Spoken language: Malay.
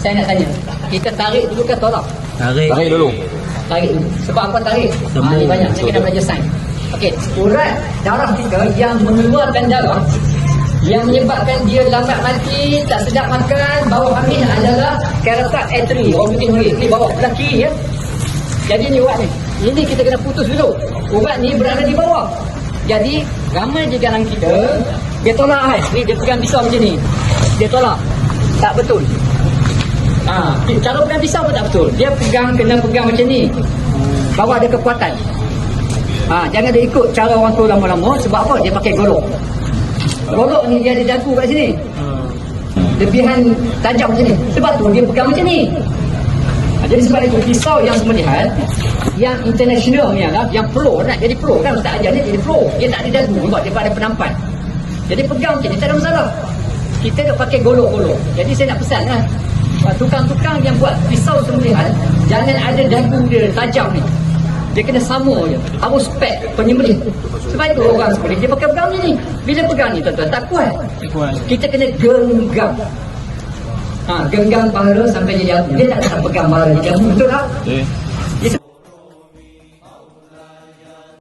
Saya nak tanya. Kita tarik dulu ke tolak? Tarik. Tarik dulu. Tarik dulu. Sebab apa tarik? Temu. Ha, ni banyak. Saya kena belajar sains. Okey, urat darah kita yang mengeluarkan darah yang menyebabkan dia lambat mati, tak sedap makan, bawah hamil adalah carotid artery. Orang putih ni, ni bawah belah kiri ya. Jadi ni urat ni. Ini kita kena putus dulu. Urat ni berada di bawah. Jadi ramai di kalangan kita dia tolak kan. Ni dia pegang pisau macam ni. Dia tolak. Tak betul. Cara pegang pisau pun tak betul. Dia pegang kena pegang macam ni. Bawa ada kekuatan. Ha, jangan dia ikut cara orang tua lama-lama sebab apa? Dia pakai golok. Golok ni dia ada jagu kat sini. Lebihan tajam macam ni. Sebab tu dia pegang macam ni. Ha, jadi sebab itu pisau yang semelihat yang international ni adalah yang pro nak jadi pro kan ustaz ajar dia jadi pro dia tak ada dagu sebab dia ada penampan jadi pegang macam ni tak ada masalah kita duk pakai golok-golok jadi saya nak pesan lah ah, tukang-tukang yang buat pisau semelihat jangan ada dagu dia tajam ni. Dia kena sama je. Harus spek penyembelih? Sebab itu orang sembelih dia pakai pegang ni bila pegang ni tuan-tuan? Tak kuat. Kita kena genggam. Ha, genggam pahala sampai jadi abu. Dia tak pegang pahala. Dia. Betul tak?